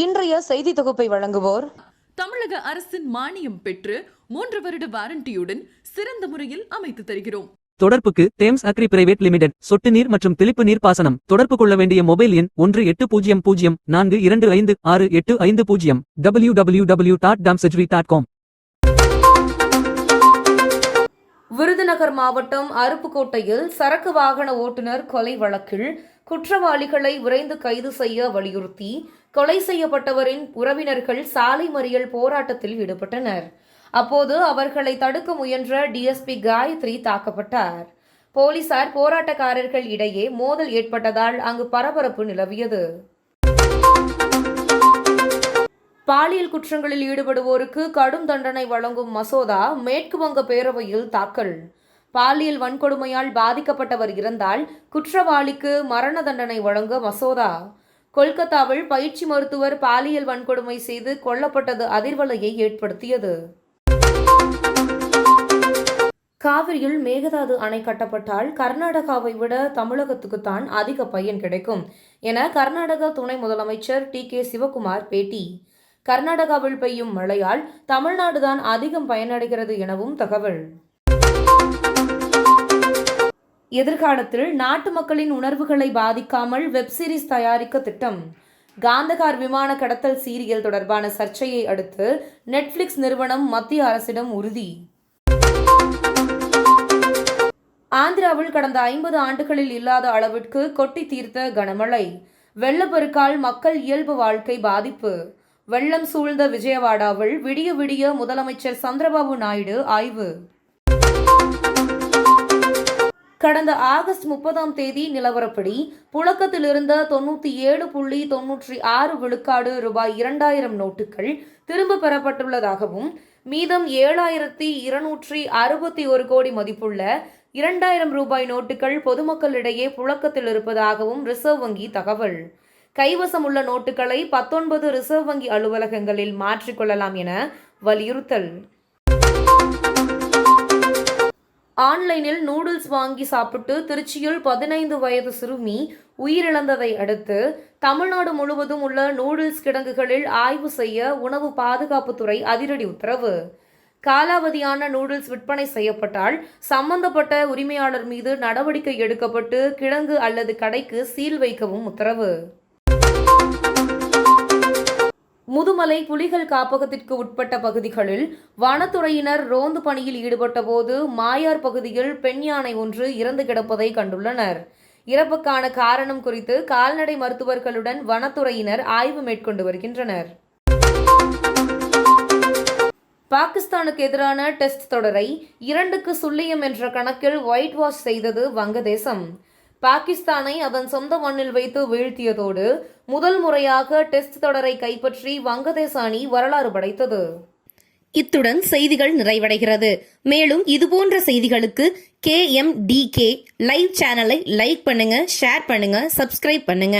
இன்றைய செய்தி தொகுப்பை வழங்குவோர் தமிழக அரசின் மானியம் பெற்று மூன்று வருட வாரண்டியுடன் சிறந்த முறையில் அமைத்து தருகிறோம். தொடர்புக்கு தேம்ஸ் அக்ரி பிரைவேட் லிமிடெட் சொட்டு நீர் மற்றும் தெளிப்பு நீர் பாசனம். தொடர்பு கொள்ள வேண்டிய மொபைல் எண் ஒன்று எட்டு பூஜ்ஜியம் பூஜ்ஜியம் நான்கு இரண்டு ஐந்து ஆறு எட்டு ஐந்து பூஜ்ஜியம் டபிள்யூ டபிள்யூ டபிள்யூ டாட் டாம்செஜ்ரி டாட் காம் விருதுநகர் மாவட்டம் அருப்புக்கோட்டையில் சரக்கு வாகன ஓட்டுநர் கொலை வழக்கில் குற்றவாளிகளை விரைந்து கைது செய்ய வலியுறுத்தி கொலை செய்யப்பட்டவரின் உறவினர்கள் சாலை மறியல் போராட்டத்தில் ஈடுபட்டனர். அப்போது அவர்களை தடுக்க முயன்ற டிஎஸ்பி காயத்ரி தாக்கப்பட்டார். போலீசார் போராட்டக்காரர்கள் இடையே மோதல் ஏற்பட்டதால் அங்கு பரபரப்பு நிலவியது. பாலியல் குற்றங்களில் ஈடுபடுவோருக்கு கடும் தண்டனை வழங்கும் மசோதா மேற்கு வங்க பேரவையில் தாக்கல். பாலியல் வன்கொடுமையால் பாதிக்கப்பட்டவர் இருந்தால் குற்றவாளிக்கு மரண தண்டனை வழங்க மசோதா. கொல்கத்தாவில் பயிற்சி மருத்துவர் பாலியல் வன்கொடுமை செய்து கொல்லப்பட்டது அதிர்வலையை ஏற்படுத்தியது. காவிரியில் மேகதாது அணை கட்டப்பட்டால் கர்நாடகாவை விட தமிழகத்துக்குத்தான் அதிக பயன் கிடைக்கும் என கர்நாடக துணை முதலமைச்சர் டி கே சிவகுமார் பேட்டி. கர்நாடகாவில் பெய்யும் மழையால் தமிழ்நாடுதான் அதிகம் பயனடைகிறது எனவும் தகவல். எதிர்காலத்தில் நாட்டு மக்களின் உணர்வுகளை பாதிக்காமல் வெப் சீரிஸ் தயாரிக்க திட்டம். காந்தகார் விமான கடத்தல் சீரியல் தொடர்பான சர்ச்சையை அடுத்து நெட்ஃபிளிக்ஸ் நிறுவனம் மத்திய அரசிடம் உறுதி. ஆந்திராவில் கடந்த ஐம்பது ஆண்டுகளில் இல்லாத அளவிற்கு கொட்டி தீர்த்த கனமழை. வெள்ளப்பெருக்கால் மக்கள் இயல்பு வாழ்க்கை பாதிப்பு. வெள்ளம் சூழ்ந்த விஜயவாடாவில் விடிய விடிய முதலமைச்சர் சந்திரபாபு நாயுடு ஆய்வு. கடந்த ஆகஸ்ட் முப்பதாம் தேதி நிலவரப்படி புழக்கத்தில் இருந்த தொண்ணூற்றி ஏழு புள்ளி தொன்னூற்றி ஆறு விழுக்காடு ரூபாய் இரண்டாயிரம் நோட்டுகள் திரும்ப பெறப்பட்டுள்ளதாகவும் மீதம் ஏழாயிரத்தி இருநூற்றி அறுபத்தி ஒரு கோடி மதிப்புள்ள இரண்டாயிரம் ரூபாய் நோட்டுகள் பொதுமக்களிடையே புழக்கத்தில் இருப்பதாகவும் ரிசர்வ் வங்கி தகவல். கைவசம் உள்ள நோட்டுகளை பத்தொன்பது ரிசர்வ் வங்கி அலுவலகங்களில் மாற்றிக்கொள்ளலாம் என வலியுறுத்தல். ஆன்லைனில் நூடுல்ஸ் வாங்கி சாப்பிட்டு திருச்சியில் பதினைந்து வயது சிறுமி உயிரிழந்ததை அடுத்து தமிழ்நாடு முழுவதும் உள்ள நூடுல்ஸ் கிடங்குகளில் ஆய்வு செய்ய உணவு பாதுகாப்புத்துறை அதிரடி உத்தரவு. காலாவதியான நூடுல்ஸ் விற்பனை செய்யப்பட்டால் சம்பந்தப்பட்ட உரிமையாளர் மீது நடவடிக்கை எடுக்கப்பட்டு கிடங்கு அல்லது கடைக்கு சீல் வைக்கவும் உத்தரவு. முதுமலை புலிகள் காப்பகத்திற்கு உட்பட்ட பகுதிகளில் வனத்துறையினர் ரோந்து பணியில் ஈடுபட்டபோது மாயார் பகுதியில் பெண் யானை ஒன்று இறந்து கிடப்பதை கண்டுள்ளனர். இறப்புக்கான காரணம் குறித்து கால்நடை மருத்துவர்களுடன் வனத்துறையினர் ஆய்வு மேற்கொண்டு வருகின்றனர். பாகிஸ்தானுக்கு எதிரான டெஸ்ட் தொடரை இரண்டுக்கு சுள்ளியம் என்ற கணக்கில் ஒயிட் வாஷ் செய்தது வங்கதேசம். பாகிஸ்தானை அதன் சொந்த மண்ணில் வைத்து வீழ்த்தியதோடு முதல் முறையாக டெஸ்ட் தொடரை கைப்பற்றி வங்கதேச அணி வரலாறு படைத்தது. இத்துடன் செய்திகள் நிறைவடைகிறது. மேலும் இதுபோன்ற செய்திகளுக்கு K M D K live சேனலை லைக் பண்ணுங்க ஷேர் பண்ணுங்க சப்ஸ்கிரைப் பண்ணுங்க.